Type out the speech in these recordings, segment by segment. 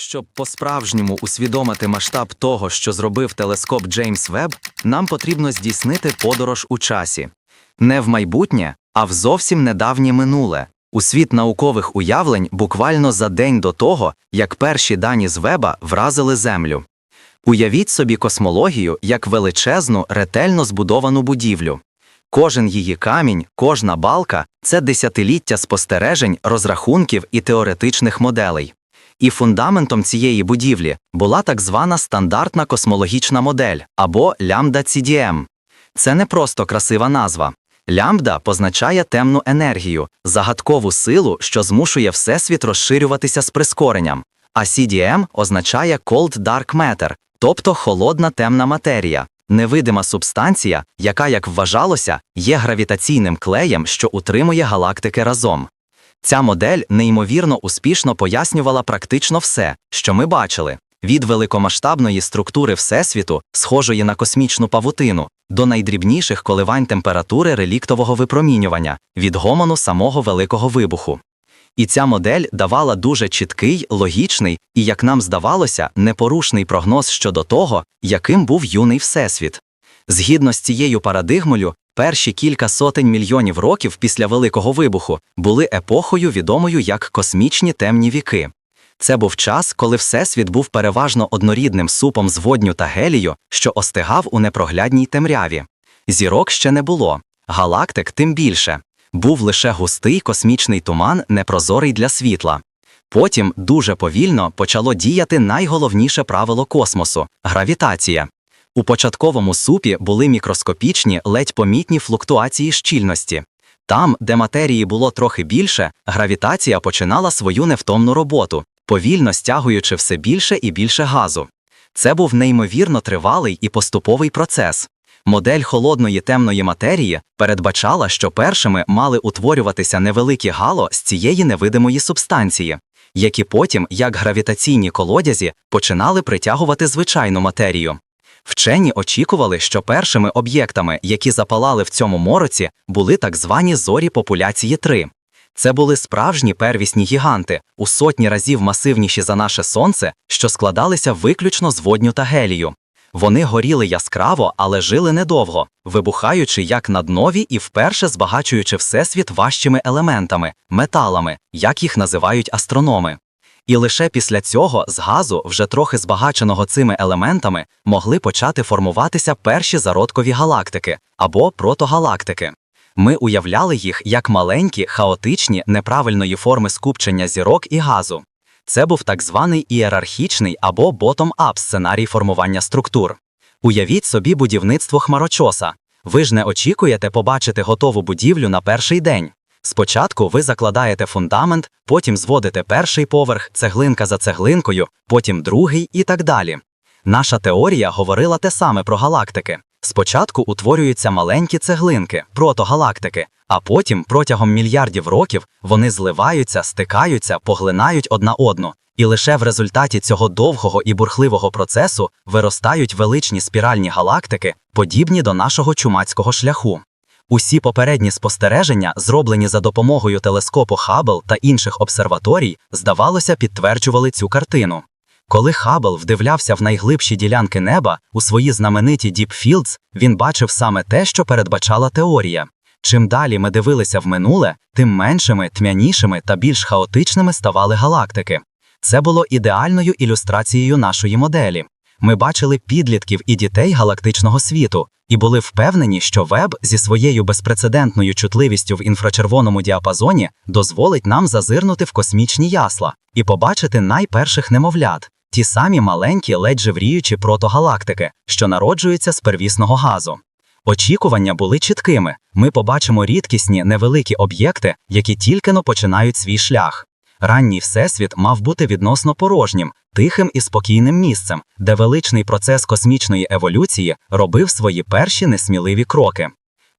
Щоб по-справжньому усвідомити масштаб того, що зробив телескоп Джеймс Веб, нам потрібно здійснити подорож у часі. Не в майбутнє, а в зовсім недавнє минуле, у світ наукових уявлень буквально за день до того, як перші дані з Веба вразили Землю. Уявіть собі космологію як величезну, ретельно збудовану будівлю. Кожен її камінь, кожна балка це десятиліття спостережень, розрахунків і теоретичних моделей. І фундаментом цієї будівлі була так звана стандартна космологічна модель або лямбда CDM. Це не просто красива назва. Лямбда позначає темну енергію, загадкову силу, що змушує Всесвіт розширюватися з прискоренням. А CDM означає Cold Dark Matter, тобто холодна темна матерія, невидима субстанція, яка, як вважалося, є гравітаційним клеєм, що утримує галактики разом. Ця модель неймовірно успішно пояснювала практично все, що ми бачили. Від великомасштабної структури Всесвіту, схожої на космічну павутину, до найдрібніших коливань температури реліктового випромінювання від гомону самого великого вибуху. І ця модель давала дуже чіткий, логічний і, як нам здавалося, непорушний прогноз щодо того, яким був юний Всесвіт. Згідно з цією парадигмою, перші кілька сотень мільйонів років після Великого вибуху були епохою, відомою як космічні темні віки. Це був час, коли Всесвіт був переважно однорідним супом з водню та гелію, що остигав у непроглядній темряві. Зірок ще не було, галактик тим більше. Був лише густий космічний туман, непрозорий для світла. Потім дуже повільно почало діяти найголовніше правило космосу гравітація. У початковому супі були мікроскопічні, ледь помітні флуктуації щільності. Там, де матерії було трохи більше, гравітація починала свою невтомну роботу, повільно стягуючи все більше і більше газу. Це був неймовірно тривалий і поступовий процес. Модель холодної темної матерії передбачала, що першими мали утворюватися невеликі гало з цієї невидимої субстанції, які потім, як гравітаційні колодязі, починали притягувати звичайну матерію. Вчені очікували, що першими об'єктами, які запалали в цьому мороці, були так звані зорі популяції 3. Це були справжні первісні гіганти, у сотні разів масивніші за наше сонце, що складалися виключно з водню та гелію. Вони горіли яскраво, але жили недовго, вибухаючи як наднові і вперше збагачуючи всесвіт важчими елементами, металами, як їх називають астрономи. І лише після цього з газу, вже трохи збагаченого цими елементами, могли почати формуватися перші зародкові галактики або протогалактики. Ми уявляли їх як маленькі, хаотичні, неправильної форми скупчення зірок і газу. Це був так званий ієрархічний або bottom-up сценарій формування структур. Уявіть собі будівництво хмарочоса. Ви ж не очікуєте побачити готову будівлю на перший день. Спочатку ви закладаєте фундамент, потім зводите перший поверх, цеглинка за цеглинкою, потім другий і так далі. Наша теорія говорила те саме про галактики. Спочатку утворюються маленькі цеглинки, протогалактики, а потім протягом мільярдів років вони зливаються, стикаються, поглинають одна одну, і лише в результаті цього довгого і бурхливого процесу виростають величні спіральні галактики, подібні до нашого чумацького шляху. Усі попередні спостереження, зроблені за допомогою телескопу Хаббл та інших обсерваторій, здавалося, підтверджували цю картину. Коли Хаббл вдивлявся в найглибші ділянки неба у свої знамениті Fields, він бачив саме те, що передбачала теорія. Чим далі ми дивилися в минуле, тим меншими, тьмянішими та більш хаотичними ставали галактики. Це було ідеальною ілюстрацією нашої моделі. Ми бачили підлітків і дітей галактичного світу і були впевнені, що веб зі своєю безпрецедентною чутливістю в інфрачервоному діапазоні дозволить нам зазирнути в космічні ясла і побачити найперших немовлят, ті самі маленькі, ледь живріючі протогалактики, що народжуються з первісного газу. Очікування були чіткими. Ми побачимо рідкісні невеликі об'єкти, які тільки но починають свій шлях. Ранній всесвіт мав бути відносно порожнім, тихим і спокійним місцем, де величний процес космічної еволюції робив свої перші несміливі кроки.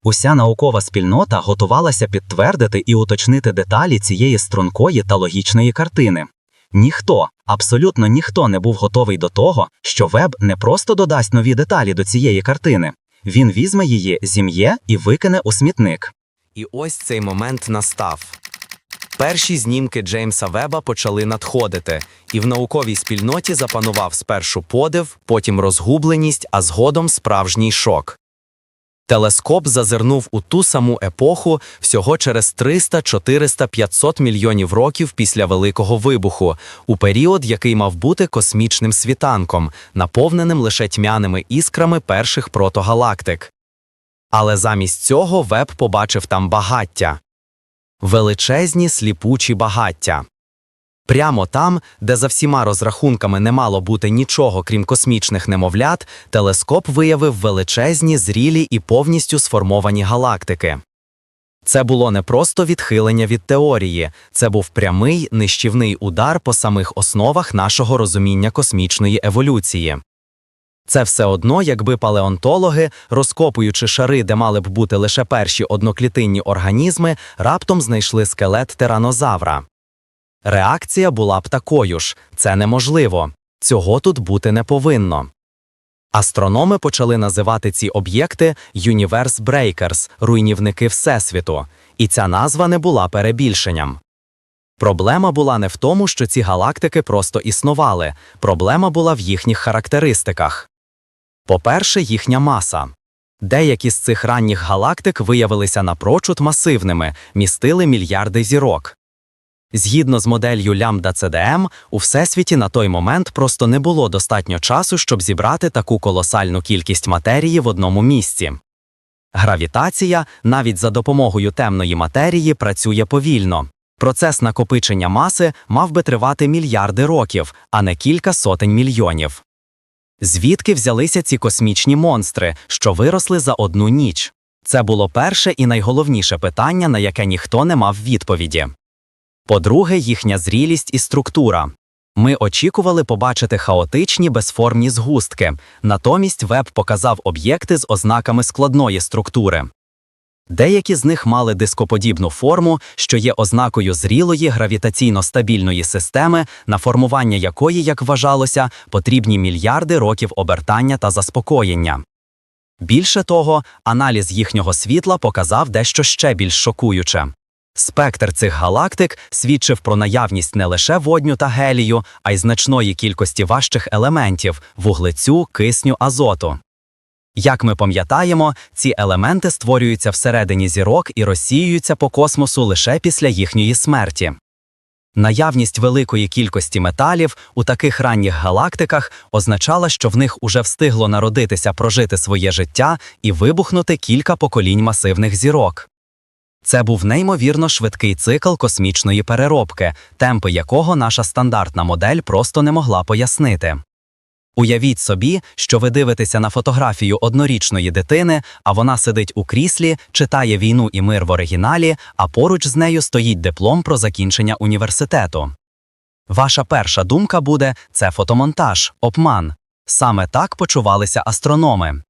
Уся наукова спільнота готувалася підтвердити і уточнити деталі цієї стрункої та логічної картини. Ніхто, абсолютно ніхто не був готовий до того, що веб не просто додасть нові деталі до цієї картини, він візьме її, зім'є і викине у смітник. І ось цей момент настав. Перші знімки Джеймса Веба почали надходити, і в науковій спільноті запанував спершу подив, потім розгубленість, а згодом справжній шок. Телескоп зазирнув у ту саму епоху всього через 300, 400, 500 мільйонів років після Великого вибуху, у період, який мав бути космічним світанком, наповненим лише тьмяними іскрами перших протогалактик. Але замість цього Веб побачив там багаття величезні сліпучі багаття. Прямо там, де за всіма розрахунками не мало бути нічого крім космічних немовлят, телескоп виявив величезні, зрілі і повністю сформовані галактики. Це було не просто відхилення від теорії, це був прямий нищівний удар по самих основах нашого розуміння космічної еволюції. Це все одно, якби палеонтологи, розкопуючи шари, де мали б бути лише перші одноклітинні організми, раптом знайшли скелет тиранозавра. Реакція була б такою ж це неможливо, цього тут бути не повинно. Астрономи почали називати ці об'єкти Universe Breakers – руйнівники Всесвіту, і ця назва не була перебільшенням. Проблема була не в тому, що ці галактики просто існували, проблема була в їхніх характеристиках. По-перше, їхня маса. Деякі з цих ранніх галактик виявилися напрочуд масивними, містили мільярди зірок. Згідно з моделлю лямбда CDM, у всесвіті на той момент просто не було достатньо часу, щоб зібрати таку колосальну кількість матерії в одному місці. Гравітація, навіть за допомогою темної матерії, працює повільно. Процес накопичення маси мав би тривати мільярди років, а не кілька сотень мільйонів. Звідки взялися ці космічні монстри, що виросли за одну ніч? Це було перше і найголовніше питання, на яке ніхто не мав відповіді. По-друге, їхня зрілість і структура. Ми очікували побачити хаотичні безформні згустки, натомість веб показав об'єкти з ознаками складної структури. Деякі з них мали дископодібну форму, що є ознакою зрілої гравітаційно стабільної системи, на формування якої, як вважалося, потрібні мільярди років обертання та заспокоєння. Більше того, аналіз їхнього світла показав дещо ще більш шокуюче. Спектр цих галактик свідчив про наявність не лише водню та гелію, а й значної кількості важчих елементів вуглецю, кисню, азоту. Як ми пам'ятаємо, ці елементи створюються всередині зірок і розсіюються по космосу лише після їхньої смерті. Наявність великої кількості металів у таких ранніх галактиках означала, що в них уже встигло народитися, прожити своє життя і вибухнути кілька поколінь масивних зірок. Це був неймовірно швидкий цикл космічної переробки, темпи якого наша стандартна модель просто не могла пояснити. Уявіть собі, що ви дивитеся на фотографію однорічної дитини, а вона сидить у кріслі, читає війну і мир в оригіналі, а поруч з нею стоїть диплом про закінчення університету. Ваша перша думка буде це фотомонтаж, обман. Саме так почувалися астрономи.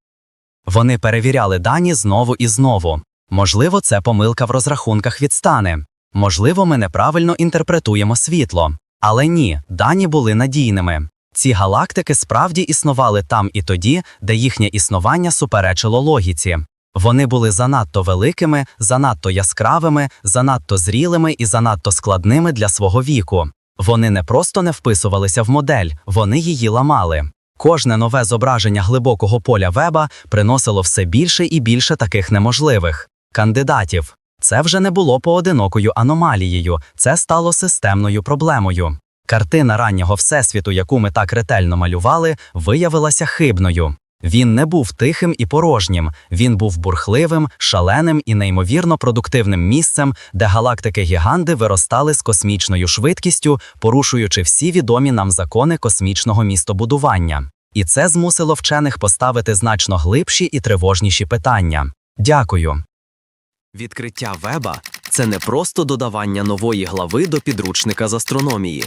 Вони перевіряли дані знову і знову. Можливо, це помилка в розрахунках відстане. Можливо, ми неправильно інтерпретуємо світло. Але ні, дані були надійними. Ці галактики справді існували там і тоді, де їхнє існування суперечило логіці. Вони були занадто великими, занадто яскравими, занадто зрілими і занадто складними для свого віку. Вони не просто не вписувалися в модель, вони її ламали. Кожне нове зображення глибокого поля веба приносило все більше і більше таких неможливих кандидатів. Це вже не було поодинокою аномалією, це стало системною проблемою. Картина раннього всесвіту, яку ми так ретельно малювали, виявилася хибною. Він не був тихим і порожнім, він був бурхливим, шаленим і неймовірно продуктивним місцем, де галактики гіганди виростали з космічною швидкістю, порушуючи всі відомі нам закони космічного містобудування. І це змусило вчених поставити значно глибші і тривожніші питання. Дякую. Відкриття веба це не просто додавання нової глави до підручника з астрономії.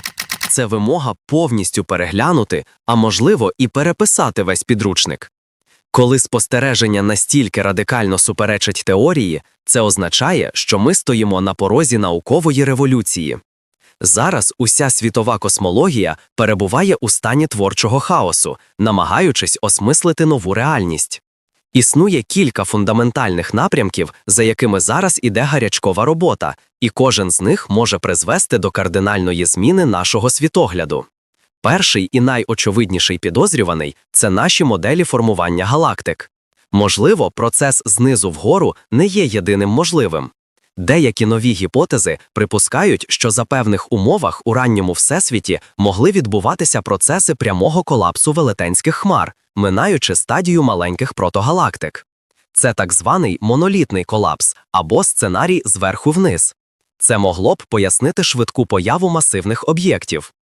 Це вимога повністю переглянути, а можливо, і переписати весь підручник. Коли спостереження настільки радикально суперечать теорії, це означає, що ми стоїмо на порозі наукової революції. Зараз уся світова космологія перебуває у стані творчого хаосу, намагаючись осмислити нову реальність. Існує кілька фундаментальних напрямків, за якими зараз іде гарячкова робота, і кожен з них може призвести до кардинальної зміни нашого світогляду. Перший і найочевидніший підозрюваний це наші моделі формування галактик. Можливо, процес знизу вгору не є єдиним можливим. Деякі нові гіпотези припускають, що за певних умовах у ранньому всесвіті могли відбуватися процеси прямого колапсу велетенських хмар, минаючи стадію маленьких протогалактик. Це так званий монолітний колапс або сценарій зверху вниз. Це могло б пояснити швидку появу масивних об'єктів.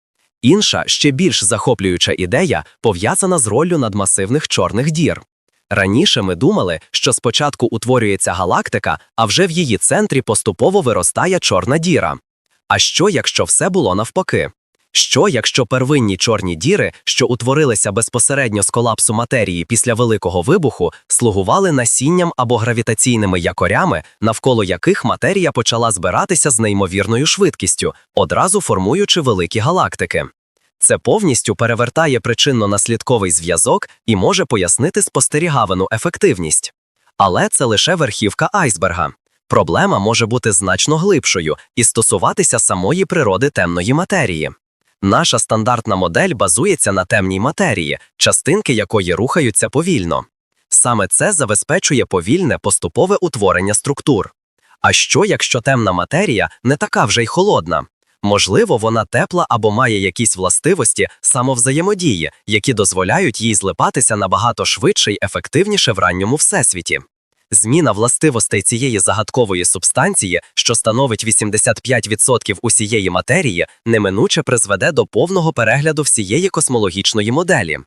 Інша, ще більш захоплююча ідея пов'язана з роллю надмасивних чорних дір. Раніше ми думали, що спочатку утворюється галактика, а вже в її центрі поступово виростає чорна діра. А що, якщо все було навпаки? Що, якщо первинні чорні діри, що утворилися безпосередньо з колапсу матерії після Великого вибуху, слугували насінням або гравітаційними якорями, навколо яких матерія почала збиратися з неймовірною швидкістю, одразу формуючи великі галактики? Це повністю перевертає причинно-наслідковий зв'язок і може пояснити спостерігавану ефективність. Але це лише верхівка айсберга. Проблема може бути значно глибшою і стосуватися самої природи темної матерії. Наша стандартна модель базується на темній матерії, частинки якої рухаються повільно. Саме це забезпечує повільне поступове утворення структур. А що, якщо темна матерія не така вже й холодна? Можливо, вона тепла або має якісь властивості самовзаємодії, які дозволяють їй злипатися набагато швидше й ефективніше в ранньому всесвіті. Зміна властивостей цієї загадкової субстанції, що становить 85% усієї матерії, неминуче призведе до повного перегляду всієї космологічної моделі.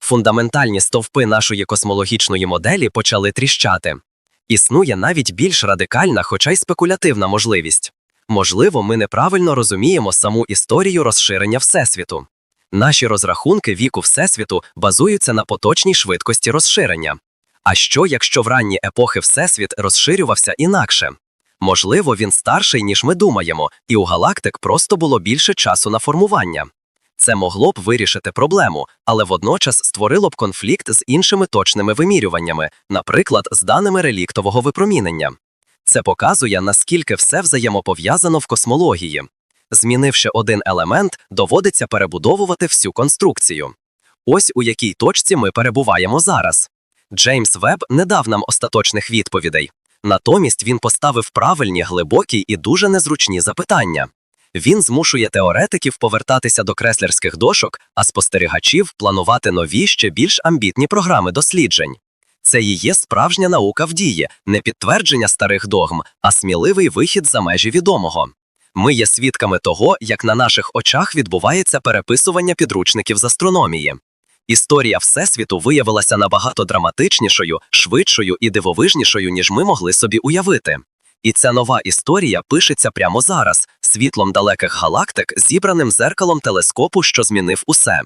Фундаментальні стовпи нашої космологічної моделі почали тріщати. Існує навіть більш радикальна, хоча й спекулятивна можливість. Можливо, ми неправильно розуміємо саму історію розширення Всесвіту. Наші розрахунки віку Всесвіту базуються на поточній швидкості розширення. А що, якщо в ранні епохи Всесвіт розширювався інакше? Можливо, він старший, ніж ми думаємо, і у галактик просто було більше часу на формування. Це могло б вирішити проблему, але водночас створило б конфлікт з іншими точними вимірюваннями, наприклад, з даними реліктового випромінення. Це показує, наскільки все взаємопов'язано в космології. Змінивши один елемент, доводиться перебудовувати всю конструкцію. Ось у якій точці ми перебуваємо зараз. Джеймс Веб не дав нам остаточних відповідей. Натомість він поставив правильні, глибокі і дуже незручні запитання. Він змушує теоретиків повертатися до креслерських дошок, а спостерігачів планувати нові, ще більш амбітні програми досліджень. Це і є справжня наука в дії, не підтвердження старих догм, а сміливий вихід за межі відомого. Ми є свідками того, як на наших очах відбувається переписування підручників з астрономії. Історія Всесвіту виявилася набагато драматичнішою, швидшою і дивовижнішою, ніж ми могли собі уявити. І ця нова історія пишеться прямо зараз, світлом далеких галактик, зібраним зеркалом телескопу, що змінив усе.